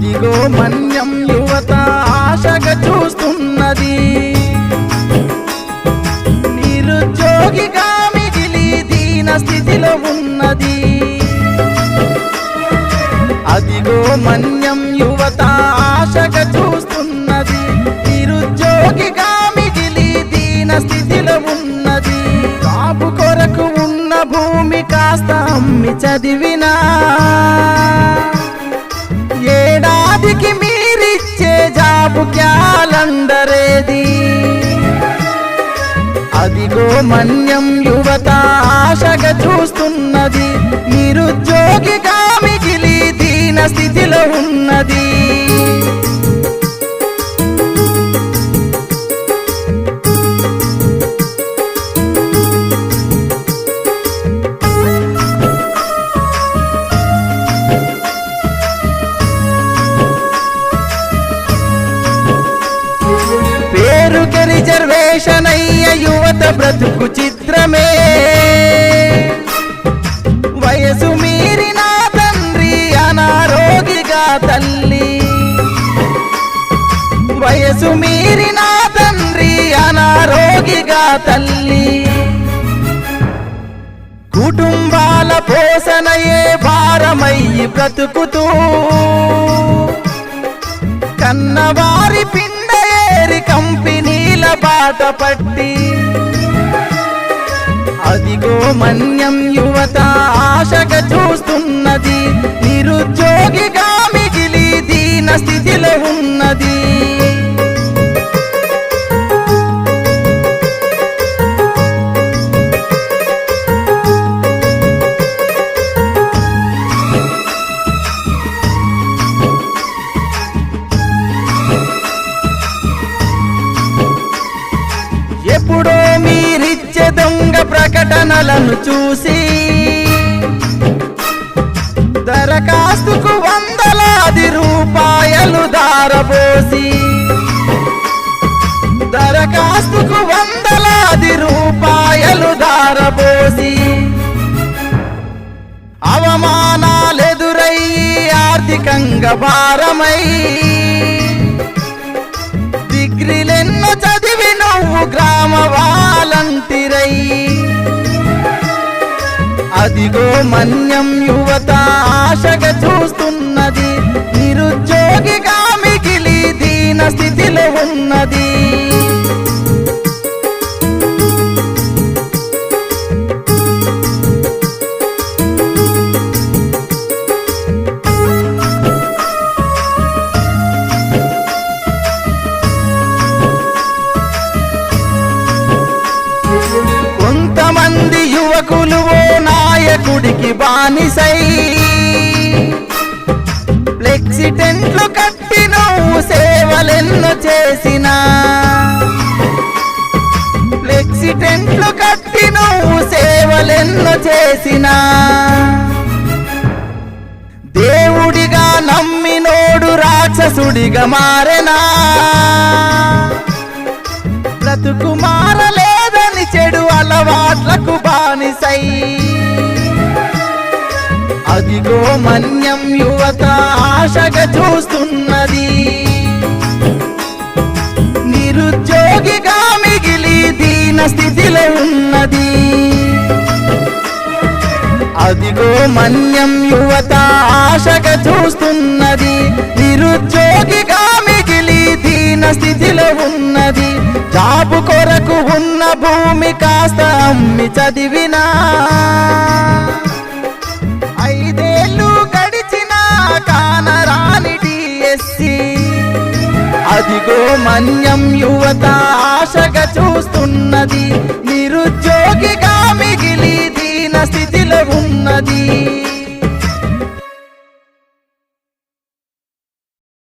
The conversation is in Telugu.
అదిగో మన్యం యువత ఆశగా చూస్తున్నది. నిరుద్యోగిగా మిగిలి దీన స్థితిలో ఉన్నది. అదిగో మన్యం యువత ఆశగా చూస్తున్నది. నిరుద్యోగిగా మిగిలి దీన స్థితిలో ఉన్నది. కాపు కొరకు ఉన్న భూమి కాస్త అమ్మి చదివినా అందరేది అదిగో మన్యం యువత ఆశగా చూస్తున్నది. నిరుద్యోగిగా మిగిలి దీన స్థితిలో ఉన్నది. శేషనయ్య యువత బ్రతుకు చిత్రమే. వయసు మీరిన తండ్రి అనారోగ్యగా తల్లి. వయసు మీరిన తండ్రి అనారోగ్యగా తల్లి. కుటుంబాల పోషణయే భారమయ్యి బ్రతుకుతూ. కన్నవారి పిండ బాట పట్టి. అదిగో మన్యం యువత ఆశగా చూస్తున్నది నిరుద్యోగిగా మిగిలి దీన స్థితిలో ఉన్నది. దొంగ ప్రకటనలను చూసి దరఖాస్తుకు వందలాది రూపాయలు దారబోసి దరఖాస్తుకు వందలాది రూపాయలు దారబోసి అవమానాలెదురై ఆర్థికంగా భారమై డిగ్రీలెన్నో చదివి నువ్వు గ్రామ వాలంటీరై అదిగో మన్యం యువత ఆశగా చూస్తున్నది నిరుద్యోగిగా కొంతమంది ఓ నాయకుడికి బానిసై. ఫ్లెక్సీ టెంట్లు కట్టి నువ్వు సేవలెన్నో చేసినా. ఫ్లెక్సి టెంట్లు కట్టి నువ్వు సేవలెన్నో చేసినా. దేవుడిగా నమ్మినోడు రాక్షసుడిగా మారెనా. బ్రతుకు మారలేదని చెడు అలవాట్ల బానిసై అదిగో మన్యం యువత ఆశగా చూస్తున్నది. నిరుద్యోగిగా మిగిలి దీన స్థితిలో ఉన్నది. అదిగో మన్యం యువత ఆశగా చూస్తున్నది. నిరుద్యోగిగా మిగిలి దీన స్థితిలో ఉన్నది. జాబు కొరకు ఉన్న భూమి కాస్త అమ్మి చదివినా. ఐదేళ్ళు గడిచిన కానరాని డిఎస్సి అదిగో మన్యం యువత ఆశగా చూస్తున్నది.